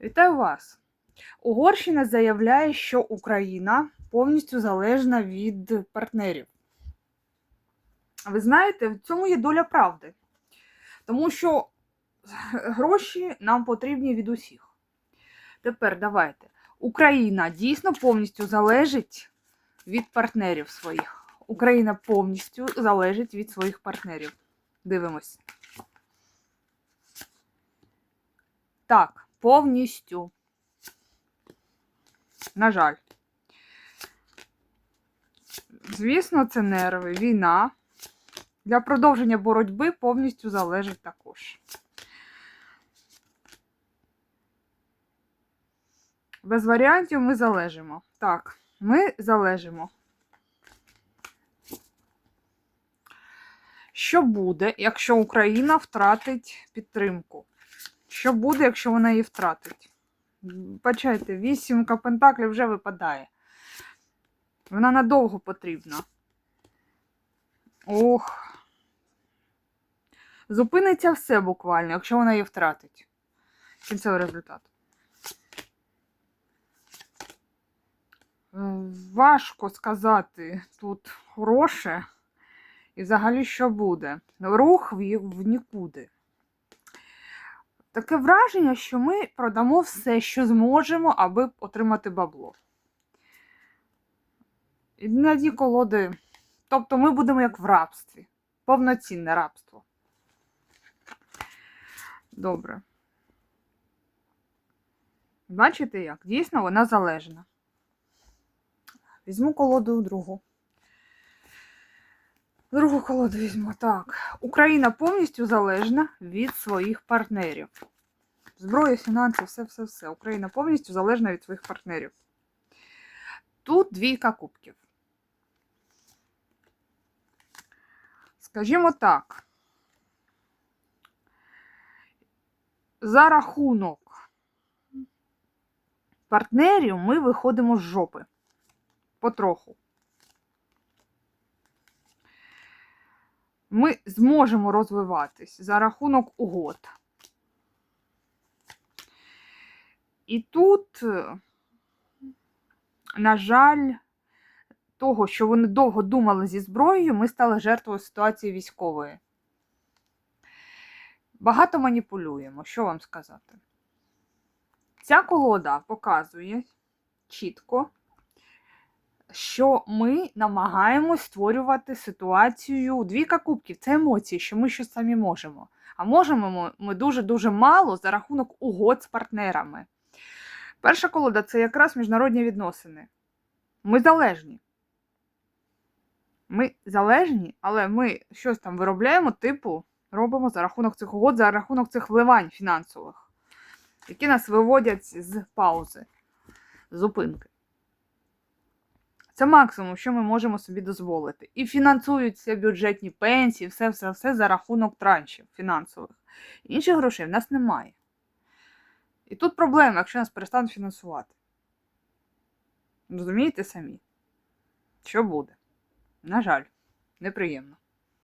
Вітаю вас! Угорщина заявляє, що Україна повністю залежна від партнерів. Ви знаєте, в цьому є доля правди. Тому що гроші нам потрібні від усіх. Тепер давайте. Україна дійсно повністю залежить від партнерів своїх. Україна повністю залежить від своїх партнерів. Дивимось. Так, повністю. На жаль. Звісно, це нерви, війна. Для продовження боротьби повністю залежить також. Без варіантів ми залежимо. Так, ми залежимо. Що буде, якщо Україна втратить підтримку? Що буде, якщо вона її втратить? Бачайте, вісімка пентаклів вже випадає. Вона надовго потрібна. Ох. Зупиниться все буквально, якщо вона її втратить. Кінцевий результат. Е, Важко сказати тут хороше. І взагалі що буде? Рух в, в нікуди. Таке враження, що ми продамо все, що зможемо, аби отримати бабло. І на ті колоди. Тобто ми будемо як в рабстві. Повноцінне рабство. Добре. Бачите як? Дійсно, вона залежна. Візьму колоду другу. Другу колоду візьму. Так. Україна повністю залежна від своїх партнерів. Зброя, фінанси, все-все-все. Україна повністю залежна від своїх партнерів. Тут двійка кубків. Скажімо так. За рахунок партнерів ми виходимо з жопи. Потроху. Ми зможемо розвиватись за рахунок угод. І тут, на жаль, того, що вони довго думали зі зброєю, ми стали жертвою ситуації військової. Багато маніпулюємо, що вам сказати. Ця колода показує чітко, що ми намагаємось створювати ситуацію двійка кубків. Це емоції, що ми щось самі можемо. А можемо ми дуже-дуже мало за рахунок угод з партнерами. Перша колода це якраз міжнародні відносини. Ми залежні. Ми залежні, але ми щось там виробляємо, типу, робимо за рахунок цих угод, за рахунок цих вливань фінансових, які нас виводять з паузи, зупинки. Це максимум, що ми можемо собі дозволити. І фінансуються бюджетні пенсії, все-все-все за рахунок траншів фінансових. Інших грошей в нас немає. І тут проблема, якщо нас перестануть фінансувати. Розумієте самі? Що буде? На жаль, неприємно.